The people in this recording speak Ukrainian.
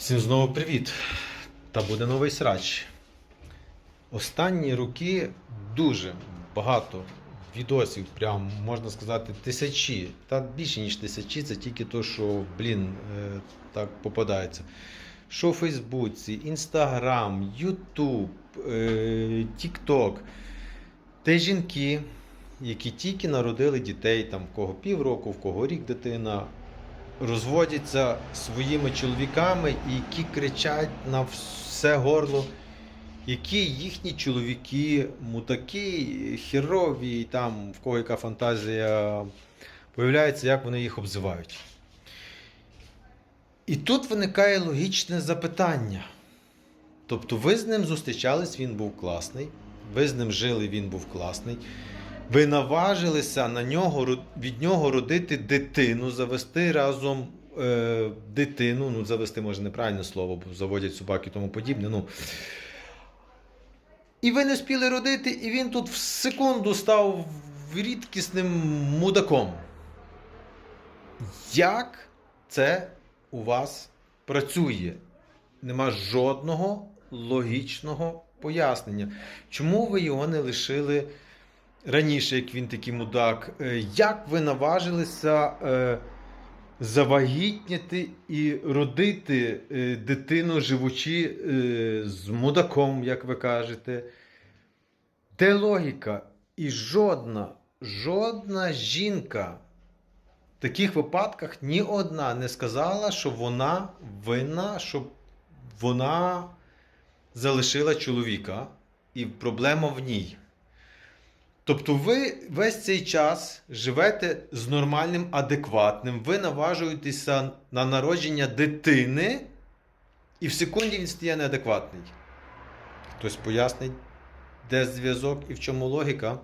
Всім знову привіт! Та буде новий срач. Останні роки дуже багато відосів, прям можна сказати, тисячі, та більше ніж тисячі, це тільки то, що, блін, е, так попадається. Що в Фейсбуці, Інстаграм, Ютуб, е, Тікток. Те жінки, які тільки народили дітей, там в кого півроку, в кого рік дитина, розводяться своїми чоловіками, які кричать на все горло, які їхні чоловіки, мутаки, херові, і там в кого яка фантазія появляється, як вони їх обзивають. І тут виникає логічне запитання. Тобто, ви з ним зустрічались, він був класний, ви з ним жили, він був класний. Ви наважилися на нього, від нього родити дитину, завести разом е, дитину. Ну, завести може неправильне слово, бо заводять собаки і тому подібне. Ну. І ви не спіли родити, і він тут в секунду став рідкісним мудаком. Як це у вас працює? Нема жодного логічного пояснення. Чому ви його не лишили раніше, як він такий мудак? Е, Як ви наважилися е, завагітніти і родити е, дитину, живучи з мудаком, як ви кажете? Де логіка? І жодна, жодна жінка в таких випадках ні одна не сказала, що вона винна, що вона залишила чоловіка, і проблема в ній. Тобто ви весь цей час живете з нормальним, адекватним, ви наважуєтеся на народження дитини, і в секунді він стає неадекватний. Хтось пояснить, де зв'язок і в чому логіка.